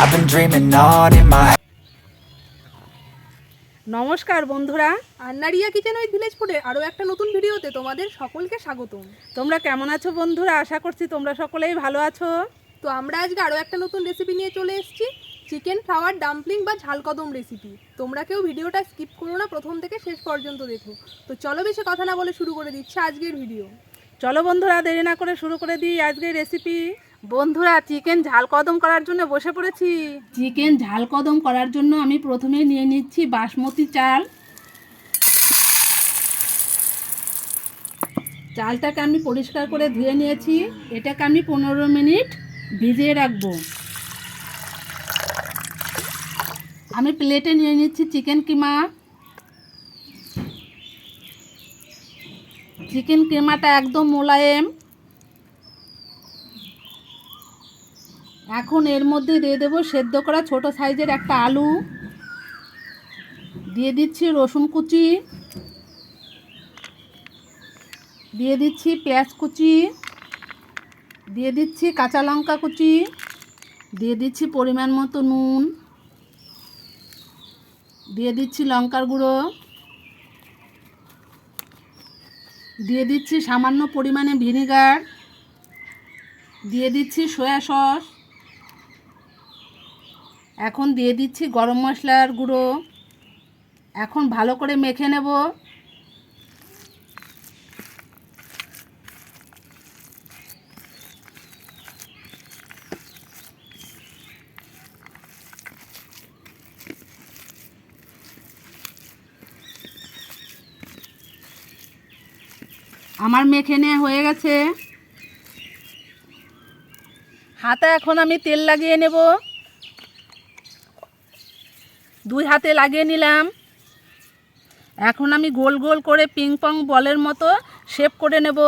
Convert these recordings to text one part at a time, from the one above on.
I've been dreaming on in my নমস্কার বন্ধুরা। আন্নারিয়া kitchen with village ফুডের আরও একটা নতুন ভিডিওতে তোমাদের সকলকে স্বাগতম। তোমরা কেমন আছো বন্ধুরা? আশা করছি তোমরা সকলেই ভালো আছো। তো আমরা আজকে আরও একটা নতুন রেসিপি নিয়ে চলে এসেছি। চিকেন ফ্লাওয়ার ডাম্পলিং বা ঝালকদম রেসিপি তোমরা কেউ ভিডিওটা স্কিপ করো না প্রথম থেকে শেষ পর্যন্ত দেখো। তো চলো বেশি কথা না বলে শুরু করে দিচ্ছে আজকের ভিডিও চলো বন্ধুরা দেরি না করে শুরু করে দিই আজকের রেসিপি বন্ধুরা, চিকেন ঝাল কদম করার জন্য বসে পড়েছি। চিকেন ঝাল কদম করার জন্য আমি প্রথমে নিয়ে নিচ্ছি বাসমতি চাল। চালটাকে আমি পরিষ্কার করে ধুয়ে নিয়েছি। এটাকে আমি পনেরো মিনিট ভিজিয়ে রাখব। আমি প্লেটে নিয়ে নিচ্ছি চিকেন কিমা। চিকেন কিমাটা একদম মোলায়েম। এখন এর মধ্যে দিয়ে দেবো সেদ্ধ করা ছোট সাইজের একটা আলু। দিয়ে দিচ্ছি রসুন কুচি। দিয়ে দিচ্ছি পেঁয়াজ কুচি। দিয়ে দিচ্ছি কাঁচা লঙ্কা কুচি। দিয়ে দিচ্ছি পরিমাণ মতো নুন। দিয়ে দিচ্ছি লঙ্কার গুঁড়ো। দিয়ে দিচ্ছি সামান্য পরিমাণে ভিনেগার। দিয়ে দিচ্ছি সয়া সস। এখন দিয়ে দিচ্ছি গরম মশলার গুঁড়ো। এখন ভালো করে মেখে নেব। আমার মেখে নেওয়া হয়ে গেছে। হাতে এখন আমি তেল লাগিয়ে নেব। দুই হাতে লাগিয়ে নিলাম। এখন আমি গোল গোল করে পিং পং বলের মতো শেপ করে নেব।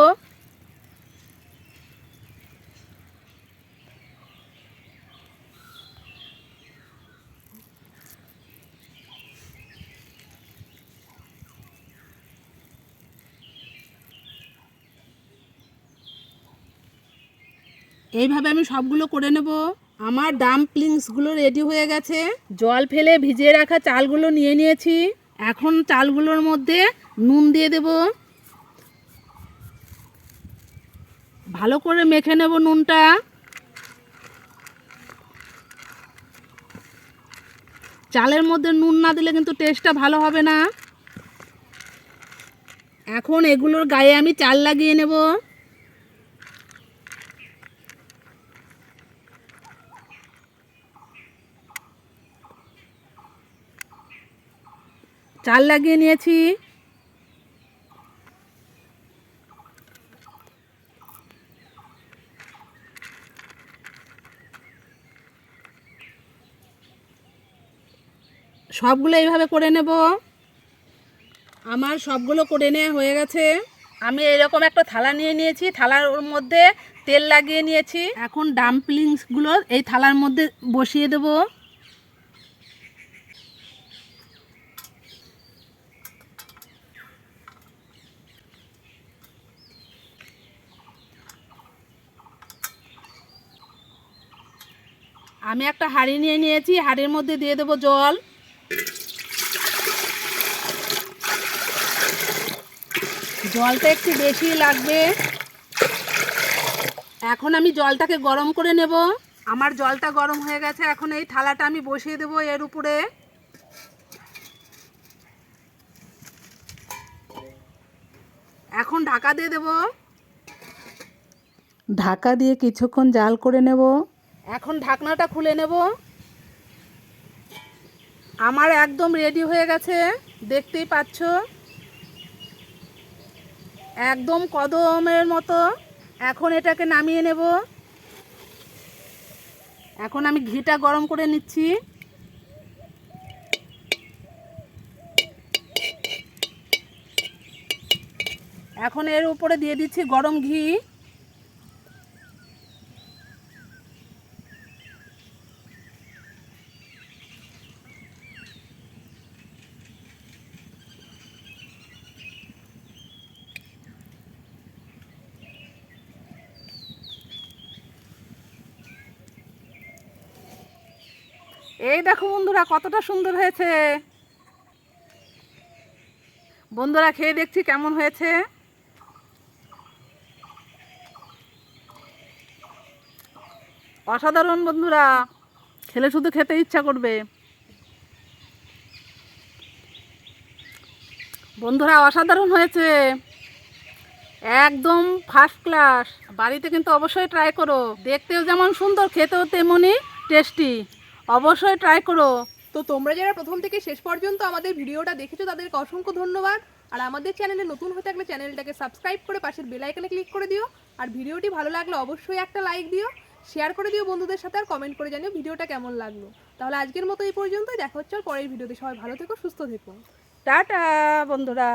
এইভাবে আমি সবগুলো করে নেব। আমার ডাম্পলিংসগুলো রেডি হয়ে গেছে। জল ফেলে ভিজিয়ে রাখা চালগুলো নিয়ে নিয়েছি। এখন চালগুলোর মধ্যে নুন দিয়ে দেব। ভালো করে মেখে নেব নুনটা। চালের মধ্যে নুন না দিলে কিন্তু টেস্টটা ভালো হবে না। এখন এগুলোর গায়ে আমি চাল লাগিয়ে নেব। চাল লাগিয়ে নিয়েছি। সবগুলো এইভাবে করে নেব। আমার সবগুলো করে নেওয়া হয়ে গেছে। আমি এরকম একটা থালা নিয়ে নিয়েছি। থালার মধ্যে তেল লাগিয়ে নিয়েছি। এখন ডাম্পলিংসগুলো এই থালার মধ্যে বসিয়ে দেবো। আমি একটা হাঁড়ি নিয়ে নিয়েছি, হাঁড়ির মধ্যে দিয়ে দেবো জল। জলটা একটু বেশি লাগবে। এখন আমি জলটাকে গরম করে নেব। আমার জলটা গরম হয়ে গেছে, এখন এই থালাটা আমি বসিয়ে দেবো এর উপরে। এখন ঢাকা দিয়ে দেব। ঢাকা দিয়ে কিছুক্ষণ জাল করে নেব। এখন ঢাকনাটা খুলে নেব। আমার একদম রেডি হয়ে গেছে, দেখতেই পাচ্ছ? একদম কদমের মতো। এখন এটাকে নামিয়ে নেব। এখন আমি ঘিটা গরম করে নিচ্ছি। এখন এর উপরে দিয়ে দিচ্ছি গরম ঘি। এই দেখো বন্ধুরা, কতটা সুন্দর হয়েছে। বন্ধুরা, খেয়ে দেখছি কেমন হয়েছে। অসাধারণ বন্ধুরা, খেলে শুধু খেতে ইচ্ছা করবে। বন্ধুরা, অসাধারণ হয়েছে। একদম ফার্স্ট ক্লাস বাড়িতে কিন্তু অবশ্যই ট্রাই করো। দেখতেও যেমন সুন্দর, খেতেও তেমনই টেস্টি অবশ্যই ট্রাই করো। তো তোমরা যারা প্রথম থেকে শেষ পর্যন্ত আমাদের ভিডিওটা দেখেছ তাদেরকে অসংখ্য ধন্যবাদ। আর আমাদের চ্যানেলে নতুন হয়ে থাকলে চ্যানেলটাকে সাবস্ক্রাইব করে পাশের বেল আইকনে ক্লিক করে দিও। আর ভিডিওটি ভালো লাগলে অবশ্যই একটা লাইক দিও শেয়ার করে দিও বন্ধুদের সাথে আর কমেন্ট করে জানিও ভিডিওটা কেমন লাগল। তাহলে আজকের মতো এই পর্যন্তই দেখা হচ্ছে আর পরের ভিডিওতে। সবাই ভালো থেকো সুস্থ থেকো। টাটা বন্ধুরা।